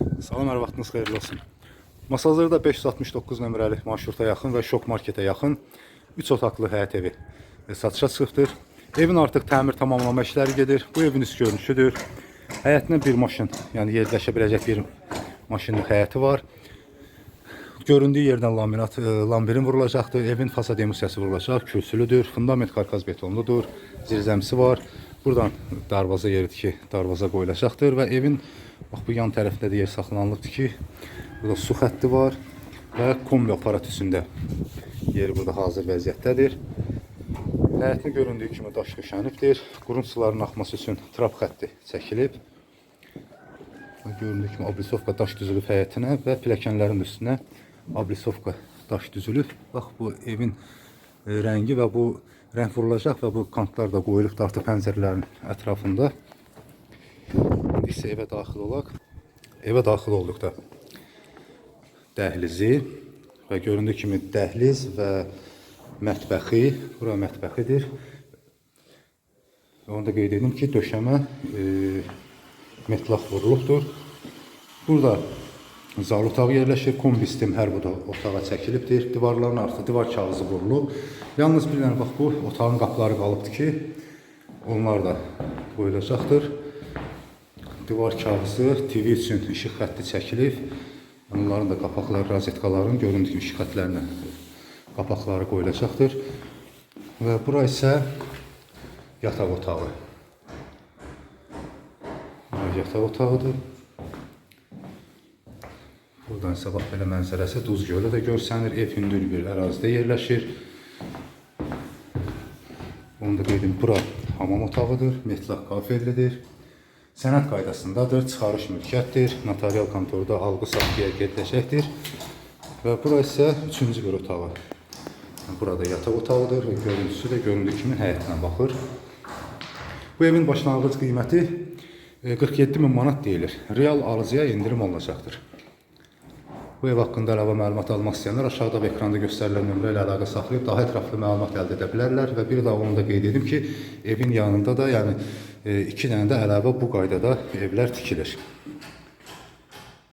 Salam, hər vaxtınız xeyirli olsun. Masazırda 569 nömrəli marşruta yaxın və şok marketə yaxın 3 otaqlı həyət evi satışa çıxıbdır. Evin artıq təmir tamamlama işləri gedir. Bu evin üst görünüşüdür. Həyətinə bir maşın, yəni yerləşə biləcək bir maşınlıq həyəti var. Göründüyü yerdən laminat, e, lambirin vurulacaqdır. Evin fasad emisiyası vurulacaq, kürsülüdür, fundament karkaz betonludur, zirzəmisi var. Buradan darvaza yeridir ki, darvaza qoyulacaqdır və evin bax bu yan tərəfdə də yer saxlanılıbdır ki, burada su xətti var və kombi aparatüsündə yeri burada hazır vəziyyətdədir. Həyətin göründüyü kimi daş döşənibdir. Qurun suların axması üçün trap xətti çəkilib. Göründüyü kimi ablisovka daş düzülüb həyətinə və pilləkənlərin üstünə ablisovka daş düzülüb. Bax bu evin e, rəngi və bu rəng vurulacaq və bu kantlar da qoyulubdur artıq pəncərələrin ətrafında. İndi isə evə daxil olaq. Evə daxil olduqda dəhlizi və göründüyü kimi dəhliz və mətbəxi, bura mətbəxidir. Onu da qeyd edim ki, döşəmə e, metlaq vurulubdur. Burada zal otağı yerləşir, kombi sistem hər bu da otağa çəkilibdir. Divarların artı divar kağızı vurulub. Yalnız bir dənə bax bu otağın qapıları qalıbdır ki, onlar da qoyulacaqdır. Divar kağızı TV üçün işıq xətti çəkilib. Onların da qapaqları, rozetkaların göründüyü işıq xəttlərinə qapaqları qoyulacaqdır. Və bura isə yataq otağı. Yataq otağıdır. Buradan isə bax belə mənzərəsi Duz gölü də görsənir. Ev hündür bir ərazidə yerləşir. Onu da qeyd edim, bura hamam otağıdır, metlaq kafellidir. Sənəd qaydasındadır, çıxarış mülkiyyətdir, notarial kontorda alqı-satqıya gediləcəkdir. Və bura isə üçüncü bir otağı. Burada yataq otağıdır və görüntüsü də göründüyü kimi həyətinə baxır. Bu evin başlanğıc qiyməti e, 47 min manat deyilir. Real alıcıya endirim olunacaqdır. Bu ev haqqında əlavə məlumat almaq istəyənlər aşağıda və ekranda göstərilən nömrə ilə əlaqə saxlayıb daha ətraflı məlumat əldə edə bilərlər və bir daha onu da qeyd edim ki, evin yanında da, yəni e, iki dənə də əlavə bu qaydada evlər tikilir.